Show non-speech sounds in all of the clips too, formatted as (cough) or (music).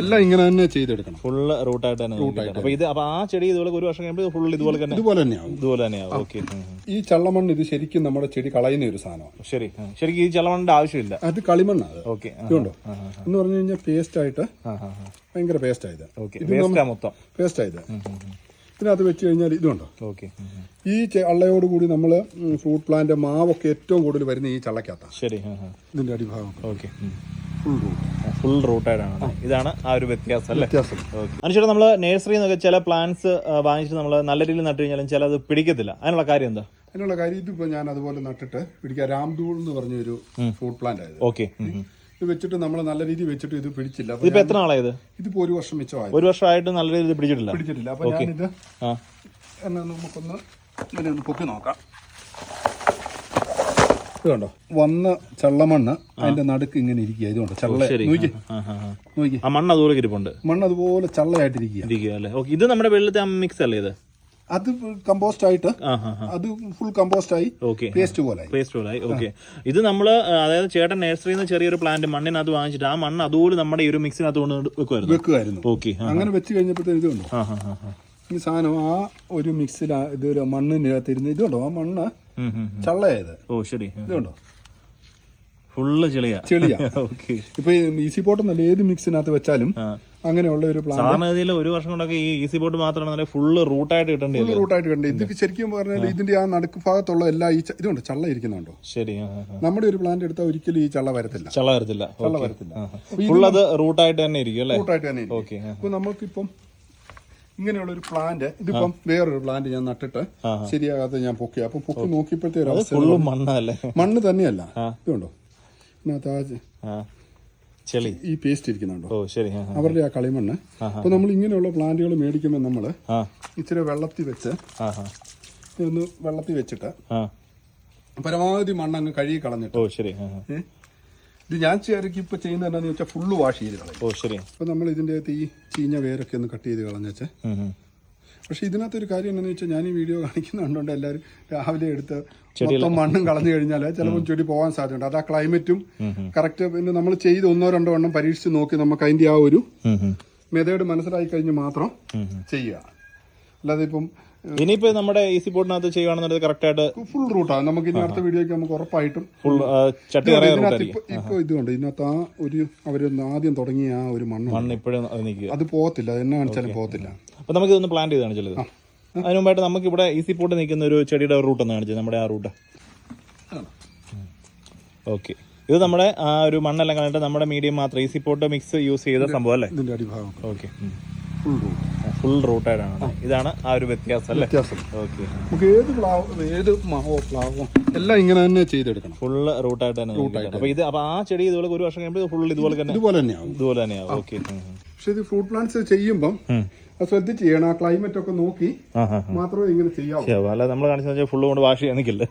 എല്ലാം ഇങ്ങനെ തന്നെ ചെയ്തെടുക്കണം. ഫുള്ള് റൂട്ടായിട്ട് തന്നെ. അപ്പൊ ഇത് അപ്പൊ ആ ചെടി ഇതുപോലെ ഒരു വർഷം കഴിയുമ്പോൾ ഫുൾ ഇതുപോലെ തന്നെ ഇതുപോലെ തന്നെയാണ് ഇതുപോലെ തന്നെയാണ് ഓക്കെ ഈ ചള്ളമണ്ണ് ഇത് ശരിക്കും നമ്മുടെ ചെടി കളയുന്ന ഒരു സാധനമാണ്. ശരി. ശരിക്കും ഈ ചള്ളമണ്ണിന്റെ ആവശ്യമില്ല. അത് കളിമണ്ണാണ്. ഓക്കെ ഇതുണ്ടോ? എന്ന് പറഞ്ഞു കഴിഞ്ഞാൽ പേസ്റ്റ് ആയിട്ട് ഭയങ്കര പേസ്റ്റ് ആയത് ഓക്കെ വേസ്റ്റാ മൊത്തം. പേസ്റ്റ് ആയത് ഇതിനകത്ത് വെച്ച് കഴിഞ്ഞാൽ ഇതുണ്ടോ? ഓക്കെ ഈ ചള്ളയോടുകൂടി നമ്മൾ ഫ്രൂട്ട് പ്ലാന്റ് മാവൊക്കെ ഏറ്റവും കൂടുതൽ വരുന്ന ഈ ചള്ളക്കകത്താണ് ശരി. ഇതിന്റെ അടിഭാഗം. ഓക്കെ ഫുൾ റൂട്ട് ഫുൾ റൂട്ടായിട്ടാണ് ഇതാണ് ആ ഒരു വ്യത്യാസം അല്ലേ? വ്യത്യാസം. നമ്മൾ നമ്മൾ നേഴ്സറി എന്നൊക്കെ ചില പ്ലാന്റ്സ് വാങ്ങിച്ചിട്ട് നമ്മൾ നല്ല രീതിയിൽ നട്ടു കഴിഞ്ഞാലും ചില അത് പിടിക്കത്തില്ല. അതിനുള്ള കാര്യം എന്താ? അതിനുള്ള കാര്യം ഇതിപ്പോ ഞാൻ അതുപോലെ നട്ടിട്ട് പിടിക്കുക രാംദൂൾ എന്ന് പറഞ്ഞൊരു ഫ്രൂട്ട് പ്ലാന്റ് ആയത്. ഓക്കെ ഇത് വെച്ചിട്ട് നമ്മൾ നല്ല രീതിയിൽ വെച്ചിട്ട് ഇത് പിടിച്ചില്ല. ഇതിപ്പോ എത്ര നാളായത്? ഇതിപ്പോ ഒരു വർഷം മിച്ചമായി ഒരു വർഷമായിട്ട് നല്ല രീതിയിൽ പിടിച്ചിട്ടില്ല. പിടിച്ചിട്ടില്ല. അപ്പൊ ഞാനിത് നമുക്കൊന്ന് ഇങ്ങനെ ഒന്ന് പൊക്കി നോക്കാം. ഇത് കണ്ടോ വന്ന ചള്ളമണ്ണ് അതിന്റെ നടുക്ക് ഇങ്ങനെ ഇരിക്കുക. ഇതുകൊണ്ട് ചള്ള. നോക്കി ആ. നോക്കി മണ്ണ് അതുപോലെ ഇരിപ്പുണ്ട്. മണ്ണ് അതുപോലെ ചള്ളയായിട്ടിരിക്കുക. ഇരിക്കുക അല്ലേ? ഓക്കെ ഇത് നമ്മുടെ വെള്ളത്തെ മിക്സ് അല്ലേ ഇത്? അത് കമ്പോസ്റ്റ് ആയിട്ട് അത് ഫുൾ കമ്പോസ്റ്റ് ആയി ഓക്കെ. പേസ്റ്റ് പോലെ പേസ്റ്റ് പോലെ ഓക്കെ. ഇത് നമ്മൾ അതായത് ചേട്ടൻ നഴ്സറിയിൽ നിന്ന് ചെറിയൊരു പ്ലാന്റ് മണ്ണിനകത്ത് വാങ്ങിച്ചിട്ട് ആ മണ്ണ് അതുപോലെ നമ്മുടെ ഈ ഒരു മിക്സിനകത്ത് കൊണ്ട് വെക്കുമായിരുന്നു. വെക്കുമായിരുന്നു. ഓക്കെ അങ്ങനെ വെച്ച് കഴിഞ്ഞപ്പോഴത്തേക്കും ഇത് കണ്ടോ ആ ഹാ ഹാ ഹാ ഈ സാധനം ആ ഒരു മിക്സിൽ ഇതൊരു ഒരു മണ്ണിനകത്ത് ഇരുന്ന് ഇത് കണ്ടോ? ആ മണ്ണ്. ചള്ളയായത്. ഓ ശരി. ഇതുണ്ടോ ഫുള്ള് ചെളിയ. ചെളിയാ. (laughs) ഇപ്പൊ ഈസി പോട്ടെന്നല്ല ഏത് മിക്സിനകത്ത് വെച്ചാലും അങ്ങനെയുള്ള ഒരു പ്ലാന്റ് സാധാരണഗതിയിൽ ഒരു വർഷം കൊണ്ടൊക്കെ ഈ ഈസി ബോട്ട് മാത്രമാണ് ഫുള്ള് റൂട്ടായിട്ട് കിട്ടേണ്ടി വരും. റൂട്ടായിട്ട് കണ്ടത് ഇത് ശരിക്കും പറഞ്ഞാൽ ഇതിന്റെ ആ നടുക്ക് ഭാഗത്തുള്ള എല്ലാ ഈ ഇതുണ്ട് ചള്ള ഇരിക്കുന്നുണ്ടോ? ശരി. നമ്മുടെ ഒരു പ്ലാന്റ് എടുത്താൽ ഒരിക്കലും ഈ ചള്ള വരത്തില്ല. ചള്ള വരത്തില്ല. ചള്ള വരത്തില്ല. ഫുൾ അത് റൂട്ടായിട്ട് തന്നെ ഇരിക്കും അല്ലേ? റൂട്ടായിട്ട് തന്നെ. ഓക്കെ അപ്പൊ നമുക്കിപ്പം ഇങ്ങനെയുള്ള ഒരു പ്ലാന്റ് ഇതിപ്പം വേറൊരു പ്ലാന്റ് ഞാൻ നട്ടിട്ട് ശരിയാകാതെ ഞാൻ പൊക്കി. അപ്പൊ പൊക്കി നോക്കിയപ്പോഴത്തെ ഒരു അവസ്ഥ മണ്ണല്ലേ? മണ്ണ് തന്നെയല്ല. ഇതുണ്ടോ? ഇതിനകത്ത് ചെളി. ഈ പേസ്റ്റ് ഇരിക്കുന്നുണ്ടോ? ശരി. അവരുടെ ആ കളിമണ്ണ്. അപ്പൊ നമ്മൾ ഇങ്ങനെയുള്ള പ്ലാന്റുകൾ മേടിക്കുമ്പോൾ നമ്മൾ ഇച്ചിരി വെള്ളത്തിൽ വെച്ച് ഒന്ന് വെള്ളത്തിൽ വെച്ചിട്ട് പരമാവധി മണ്ണങ്ങ് കഴുകി കളഞ്ഞിട്ട് ശരി? ഇത് ഞാൻ ചേരക്ക് ഇപ്പൊ ചെയ്യുന്നത് എന്നാന്ന് വെച്ചാൽ ഫുള്ള് വാഷ് ചെയ്ത് കളയും. ഓ ശരി. അപ്പൊ നമ്മൾ ഇതിന്റെ അകത്ത് ഈ ചീഞ്ഞ വേരൊക്കെ ഒന്ന് കട്ട് ചെയ്ത് കളഞ്ഞേച്ച്. പക്ഷെ ഇതിനകത്ത് ഒരു കാര്യം എന്താണെന്ന് വെച്ചാൽ ഞാൻ ഈ വീഡിയോ കാണിക്കുന്നുണ്ട് എല്ലാവരും രാവിലെ എടുത്ത് മൊത്തം മണ്ണും കളഞ്ഞു കഴിഞ്ഞാൽ ചിലപ്പോൾ ചെടി പോകാൻ സാധ്യതയുണ്ട്. അത് ആ ക്ലൈമറ്റും കറക്റ്റ് പിന്നെ നമ്മൾ ചെയ്ത് ഒന്നോ രണ്ടോ എണ്ണം പരീക്ഷിച്ച് നോക്കി നമുക്ക് അതിന്റെ ആ ഒരു മെതേഡ് മനസ്സിലായി കഴിഞ്ഞ് മാത്രം ചെയ്യുക. അല്ലാതെ ഇപ്പം ഇനിയിപ്പോ നമ്മുടെ ഈസി ബോട്ടിനകത്ത് ചെയ്യുകയാണെന്നുണ്ടെങ്കിൽ കറക്റ്റ് ആയിട്ട് ഫുൾ റൂട്ടാണ് നമുക്ക് ഇനി അടുത്ത വീഡിയോക്ക് നമുക്ക് ഉറപ്പായിട്ടും ഫുൾ ഇതിനകത്ത് ഇപ്പൊ ഇപ്പൊ ഇതുണ്ട്. ഇതിനകത്ത് ആ ഒരു അവരൊന്ന് ആദ്യം തുടങ്ങിയ ആ ഒരു മണ്ണ് മണ്ണ് ഇപ്പോഴും അത് പോകത്തില്ല. അത് എന്നാ കാണിച്ചാലും പോകത്തില്ല. അപ്പൊ നമുക്ക് ഇതൊന്ന് പ്ലാൻ ചെയ്താണ് ചിലത്. അതിന് മുമ്പായിട്ട് നമുക്ക് ഇവിടെ ഈസി പോട്ട് നിൽക്കുന്ന ഒരു ചെടിയുടെ റൂട്ട് ഒന്ന് കാണിച്ചത് നമ്മുടെ ആ റൂട്ട് ഓക്കെ ഇത് നമ്മുടെ ആ ഒരു മണ്ണെല്ലാം കണ്ടിട്ട് നമ്മുടെ മീഡിയം മാത്രം ഈസി പോട്ട് മിക്സ് യൂസ് ചെയ്ത സംഭവം അല്ലേ? ഇതിന്റെ അടിഭാഗം. ഓക്കെ ഫുൾ റൂട്ട് ഫുൾ റൂട്ടായിട്ടാണ് ഇതാണ് ആ ഒരു വ്യത്യാസം അല്ലേ? വ്യത്യാസം. ഓക്കെ നമുക്ക് ഏത് പ്ലാവ് ഏത് മാവോ പ്ലാവോ എല്ലാം ഇങ്ങനെ തന്നെ ചെയ്തെടുക്കണം. ഫുൾ റൂട്ടായിട്ട് തന്നെ റൂട്ടായിട്ട് അപ്പോൾ ഇത് അപ്പോൾ ആ ചെടി ഇതുപോലെ ഒരു വർഷം കഴിയുമ്പോൾ ഫുൾ ഇതുപോലെ തന്നെ ഇതുപോലെ തന്നെയാവും ഇതുപോലെ തന്നെയാവും ഓക്കെ പക്ഷെ ഇത് ഫ്രൂട്ട് പ്ലാന്റ്സ് ചെയ്യുമ്പം ശ്രദ്ധിച്ച് ചെയ്യണം. ആ ക്ലൈമറ്റ് ഒക്കെ നോക്കി മാത്രമേ ഇങ്ങനെ ചെയ്യാവൂ. അല്ല നമ്മൾ കാണിച്ചു ഫുള്ള് കൊണ്ട് വാഷ് ചെയ്യാൻ നിൽക്കില്ല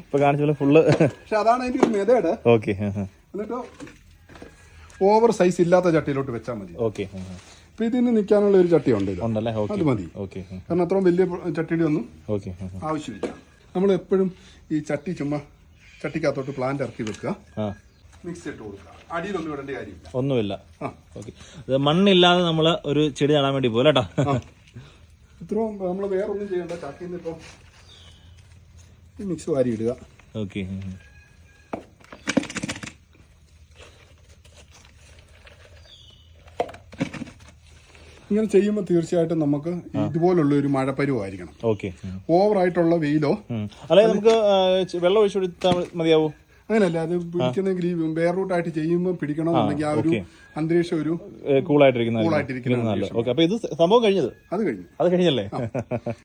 ഇപ്പൊ കാണിച്ച പോലെ ഫുള്ള് പക്ഷെ അതാണ് അതിന്റെ ഒരു മെതേഡ് ഓക്കെ എന്നിട്ട് ഓവർ സൈസ് ഇല്ലാത്ത ചട്ടിയിലോട്ട് വെച്ചാൽ മതി. ഓക്കെ ഇപ്പൊ ഇതിന് നിൽക്കാനുള്ള ഒരു ചട്ടി ഉണ്ട് ഇത്. ഉണ്ടല്ലേ? അത് മതി. ഓക്കെ. കാരണം അത്രയും വലിയ ചട്ടിയുടെ ഒന്നും ഓക്കെ. ആവശ്യമില്ല. നമ്മൾ എപ്പോഴും ഈ ചട്ടി ചുമ്മാ ചട്ടിക്കകത്തോട്ട് പ്ലാന്റ് ഇറക്കി വെക്കുക. മിക്സ് ഇട്ട് കൊടുക്കുക. അടിയിലൊന്നും ഇടേണ്ട കാര്യമില്ല. ഒന്നുമില്ല. ഓക്കെ. മണ്ണില്ലാതെ നമ്മൾ ഒരു ചെടി നടാൻ വേണ്ടി പോലെ കേട്ടോ ഇത്രയും നമ്മൾ വേറൊന്നും ചെയ്യണ്ട. ചട്ടിന്ന് ഇപ്പം മിക്സ് വാരി ഇടുക ഓക്കെ. ഇങ്ങനെ ചെയ്യുമ്പോൾ തീർച്ചയായിട്ടും നമുക്ക് ഇതുപോലുള്ള ഒരു മഴപ്പരുവായിരിക്കണം ഓക്കെ. ഓവറായിട്ടുള്ള വെയിലോ? അല്ലെ നമുക്ക് വെള്ളം ഒഴിച്ചു കൊടുത്താൽ മതിയാവോ? അങ്ങനെയല്ല അത് പിടിക്കണമെങ്കിൽ ഈ വേർ റൂട്ടായിട്ട് ചെയ്യുമ്പോൾ പിടിക്കണമെന്നുണ്ടെങ്കിൽ ആ ഒരു അന്തരീക്ഷം ഒരു കൂളായിട്ടിരിക്കുന്ന കൂളായിട്ടിരിക്കുന്ന അപ്പൊ ഇത് സംഭവം കഴിഞ്ഞത്? അത് കഴിഞ്ഞു. അത് കഴിഞ്ഞല്ലേ? (laughs)